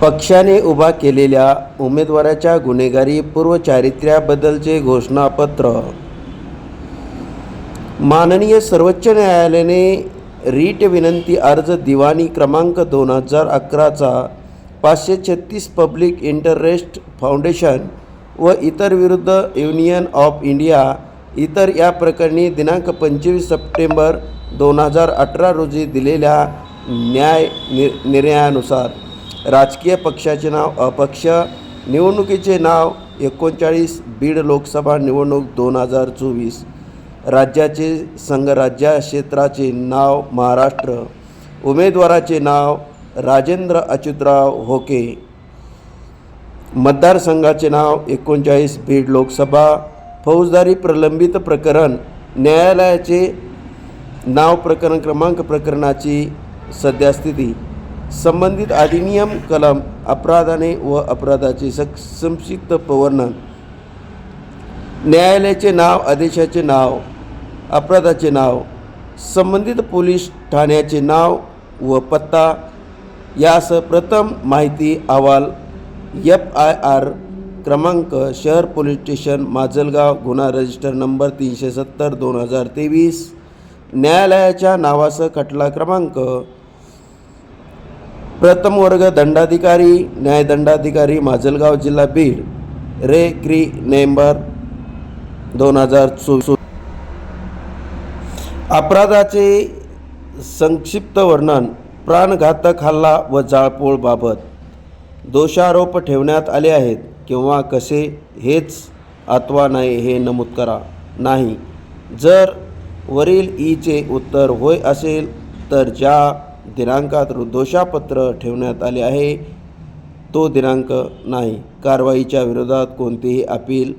पक्षाने उभा केलेल्या उमेदवाराच्या गुन्हेगारी पूर्वचारित्र्याबद्दलचे घोषणापत्र. माननीय सर्वोच्च न्यायालयाने रीट विनंती अर्ज दिवाणी क्रमांक दोन हजार अकराचा पाचशे छत्तीस पब्लिक इंटरेस्ट फाउंडेशन व इतर विरुद्ध युनियन ऑफ इंडिया इतर या प्रकरणी दिनांक पंचवीस सप्टेंबर दोन हजार अठरा रोजी दिलेल्या न्याय नि निर्णयानुसार. राजकीय पक्षाचे नाव अपक्ष निवडणुकीचे नाव एकोणचाळीस बीड लोकसभा निवडणूक दोन हजार चोवीस. राज्याचे संघराज्य क्षेत्राचे नाव महाराष्ट्र. उमेदवाराचे नाव राजेंद्र अच्युतराव होके. मतदारसंघाचे नाव एकोणचाळीस बीड लोकसभा. फौजदारी प्रलंबित प्रकरण न्यायालयाचे नाव प्रकरण क्रमांक प्रकरणाची सद्यस्थिती. संबंधित अधिनियम कलम अपराधाने व अपराधाचे सक संक्षिप्त वर्णन न्यायालयाचे नाव आदेशाचे नाव अपराधाचे नाव संबंधित पोलीस ठाण्याचे नाव व पत्ता यासह प्रथम माहिती अहवाल एफ आय आर क्रमांक शहर पोलीस स्टेशन माजलगाव गुन्हा रजिस्टर नंबर तीनशे सत्तर दोन हजार तेवीस न्यायालयाच्या नावासह खटला क्रमांक प्रथम वर्ग दंडाधिकारी न्यायदंडाधिकारी माजलगाव जिल्हा बीड. रे क्री नोव्हेंबर दोन हजार चोवीस. अपराधाचे संक्षिप्त वर्णन प्राणघातक हल्ला व जाळपोळबाबत दोषारोप ठेवण्यात आले आहेत किंवा कसे हेच अथवा नाही हे नमूद करा. नाही. जर वरील ईचे उत्तर होय असेल तर ज्या दिनांकात दोषापत्र ठेवण्यात आले आहे. तो दिनांक नाही. कारवाईच्या विरोधात कोणतेही अपील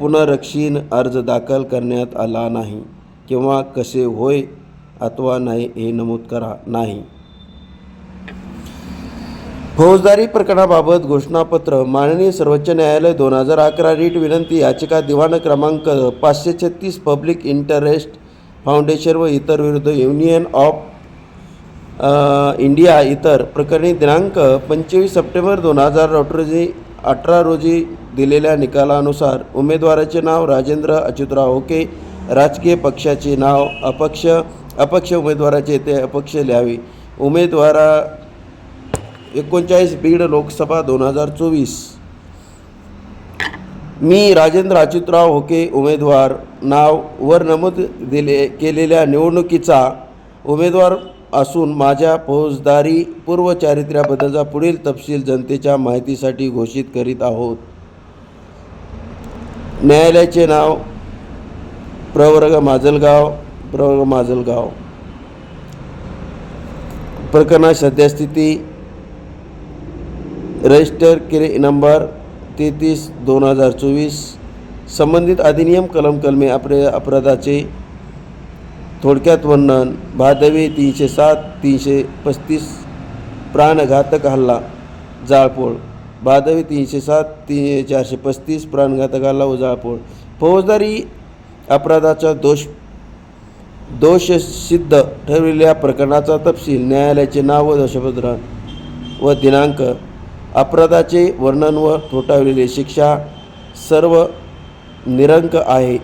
पुनरक्षीन अर्ज दाखल करण्यात आला नाही किंवा कसे होय अथवा नाही हे नमूद करा नाही. फौजदारी प्रकरणाबाबत घोषणापत्र. माननीय सर्वोच्च न्यायालय दोन हजार अकरा रीट विनंती याचिका दिवाण क्रमांक पाचशे छत्तीस पब्लिक इंटरेस्ट फाउंडेशन व इतर विरुद्ध युनियन ऑफ इंडिया इतर प्रकरणी दिनांक पंचवीस सप्टेंबर दोन हजार रोजी अठरा रोजी दिलेल्या निकालानुसार उमेदवाराचे नाव राजेंद्र अच्युतराव ओके राजकीय पक्षाचे नाव अपक्ष अपक्ष उमेदवाराचे ते अपक्ष लिहावे. उमेदवारा एकोणचाळीस बीड लोकसभा दोन हजार चोवीस. मी राजेंद्र अच्युतराव होके उमेदवार नाव वर नमूद दिले केलेल्या निवडणुकीचा उमेदवार असून माझ्या फौजदारी पूर्वचारित्र्याबद्दलचा पुढील तपशील जनतेच्या माहितीसाठी घोषित करीत आहोत. न्यायालयाचे नाव प्रवर्ग माजलगाव प्रवर्ग माजलगाव. प्रकरणात सद्यस्थिती रजिस्टर केले नंबर तेहतीस दोन हजार चोवीस संबंधित अधिनियम कलम कलमे अपरे अपराधाचे थोडक्यात वर्णन भादवी तीनशे सात तीनशे पस्तीस प्राणघातक हल्ला जाळपोळ. भादवे तीनशे सात ती चारशे पस्तीस प्राणघातक हल्ला व जाळपोळ. फौजदारी अपराधाचा दोष दोषसिद्ध ठरविलेल्या प्रकरणाचा तपशील न्यायालयाचे नाव व दोषपत्र व दिनांक अपराधाचे वर्णन व ठोठावलेली शिक्षा सर्व निरंक आहे.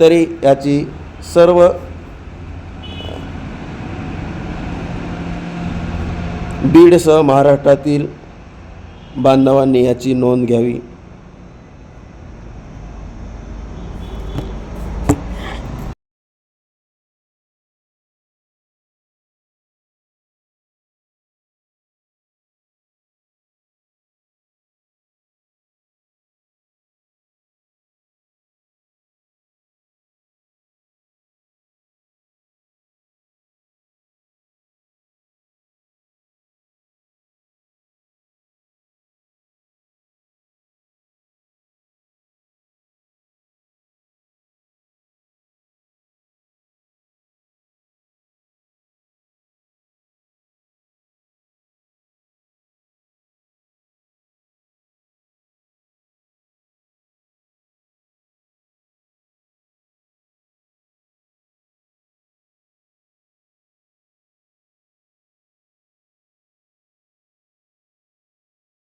तरी याची सर्व बीडसह महाराष्ट्रातील बांधवांनी याची नोंद घ्यावी.